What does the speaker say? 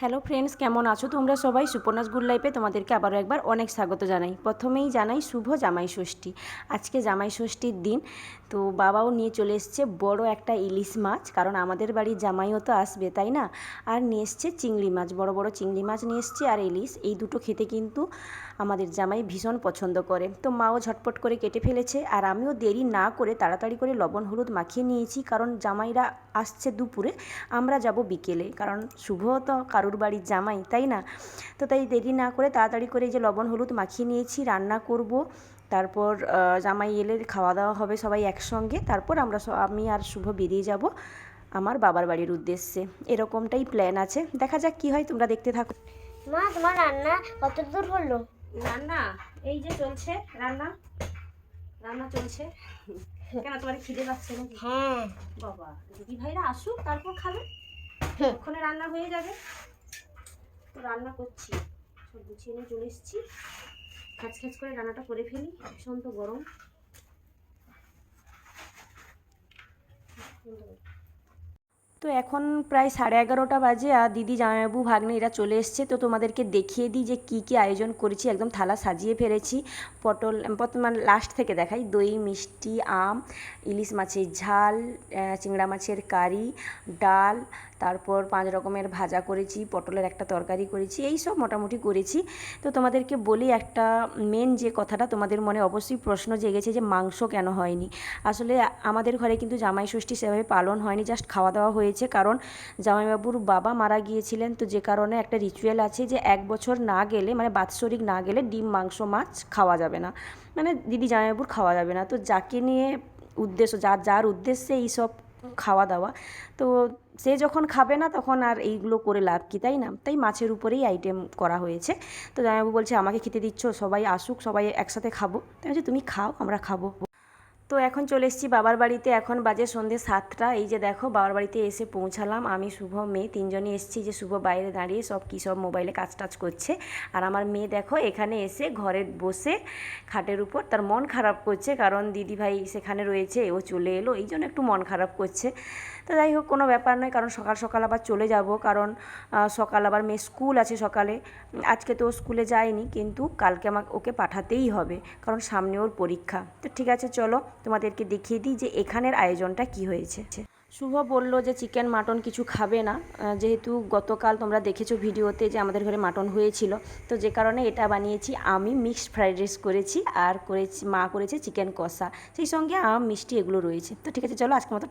Hello friends কেমন আছো? তোমরা সবাই সুপর্ণাস গুড লাইফে তোমাদেরকে আবারও একবার অনেক স্বাগত জানাই। প্রথমেই জানাই শুভ জামাই ষষ্ঠী। আজকে জামাই ষষ্ঠীর দিন, তো বাবাও নিয়ে চলে এসছে বড় একটা ইলিশ মাছ, কারণ আমাদের বাড়ির জামাইও তো আসবে, তাই না? আর নিয়ে এসছে চিংড়ি মাছ, বড় বড় চিংড়ি মাছ নিয়ে এসছে আর ইলিশ। এই দুটো খেতে কিন্তু আমাদের জামাই ভীষণ পছন্দ করে। তো মাও ঝটপট করে কেটে ফেলেছে আর আমিও দেরি না করে তাড়াতাড়ি করে লবণ হলুদ মাখিয়ে নিয়েছি, কারণ জামাইরা আসছে দুপুরে, আমরা যাব বিকেলে। কারণ শুভ তো কারুর বাড়ির জামাই তাই না? তো তাই দেরি না করে তাড়াতাড়ি করে এই যে লবণ হলুদ মাখিয়ে নিয়েছি রান্না করব। তারপর জামাই এলে খাওয়া দাওয়া হবে সবাই একসঙ্গে। তারপর আমরা আমি আর শুভ বেরিয়ে যাব আমার বাবার বাড়ির উদ্দেশ্যে। এরকমটাই প্ল্যান আছে। দেখা যাক কি হয় তোমরা দেখতে থাকো। মা তোমার রান্না কত দূর হলো? রান্না? এই যে চলছে রান্না। রান্না চলছে। কেন তোমার খিদে পাচ্ছে নাকি? হ্যাঁ। বাবা দিদি ভাইরা আসুক তারপর খাবে। ওখানে রান্না হয়ে যাবে। তো রান্না করছি। সব গুছিয়ে নিয়ে চলে এসেছি। খ্যাচ খ্যাচ করে রান্নাটা করে ফেলি ভীষণ তো গরম। তো এখন প্রায় সাড়ে এগারোটা বাজে আর দিদি জামাইবাবু, ভাগ্নে এরা চলে এসছে। তো তোমাদেরকে দেখিয়ে দিই যে কী কী আয়োজন করেছি। একদম থালা সাজিয়ে ফেলেছি। পটল মানে লাস্ট থেকে দেখাই। দই, মিষ্টি, আম, ইলিশ মাছের ঝাল চিংড়া মাছের কারি, ডাল, তারপর পাঁচ রকমের ভাজা করেছি, পটলের একটা তরকারি করেছি। এই সব মোটামুটি করেছি। তো তোমাদেরকে বলি একটা মেন যে কথাটা তোমাদের মনে অবশ্যই প্রশ্ন জেগেছে যে মাংস কেন হয়নি? আসলে আমাদের ঘরে কিন্তু জামাই ষষ্ঠী সেভাবে পালন হয়নি জাস্ট খাওয়া দাওয়া হয়েছে। কারণ জামাইবাবুর বাবা মারা গিয়েছিলেন তো যে কারণে একটা রিচুয়াল আছে যে এক বছর না গেলে মানে বাৎসরিক না গেলে ডিম, মাংস, মাছ খাওয়া যাবে না। মানে দিদি জামাইবাবুর খাওয়া যাবে না। তো যাকে নিয়ে উদ্দেশ্য, যার যার উদ্দেশ্যে এইসব খাওয়া দাওয়া, তো সে যখন খাবে না তখন আর এইগুলো করে লাভ কি, তাই না? তাই মাছের উপরেই আইটেম করা হয়েছে। তো জামাইবাবু বলছে, আমাকে খেতে দিচ্ছ, সবাই আসুক, সবাই একসাথে খাব। তাই বলছে, তুমি খাও, আমরা খাব। তো এখন চলে এসেছি বাবার বাড়িতে। এখন বাজে সন্ধে সাতটা। এই যে দেখো, বাবার বাড়িতে এসে পৌঁছালাম। আমি শুভ, মেয়ে তিনজনই এসেছি যে শুভ বাইরে দাঁড়িয়ে সব কী সব মোবাইলে কাজ টাজ করছে। আর আমার মেয়ে দেখো, এখানে এসে ঘরে বসে খাটের উপর তার মন খারাপ করছে কারণ দিদিভাই সেখানে রয়েছে, ও চলে এলো। এই জন্য একটু মন খারাপ করছে। তো যাই হোক, কোনো ব্যাপার নয়, কারণ সকাল সকাল আবার চলে যাব। কারণ সকাল আবার মেয়ে স্কুল আছে সকালে। আজকে তো স্কুলে যায়নি, কিন্তু কালকে আমাকে ওকে পাঠাতেই হবে, কারণ সামনে ওর পরীক্ষা। তো ঠিক আছে, চলো। তোমাদেরকে দেখিয়ে দিই যে এখানের আয়োজনটা কি হয়েছে। শুভ বলল যে চিকেন, মাটন কিছু খাবে না। যেহেতু গতকাল তোমরা দেখেছ ভিডিওতে যে আমাদের ঘরে মাটন হয়েছিল, তো যে কারণে এটা বানিয়েছি। আমি মিক্সড ফ্রাইড রাইস করেছি আর করেছি, মা করেছে চিকেন কষা। সেই সঙ্গে আম, মিষ্টি এগুলো রয়েছে। তো ঠিক আছে, চলো আজকে মতো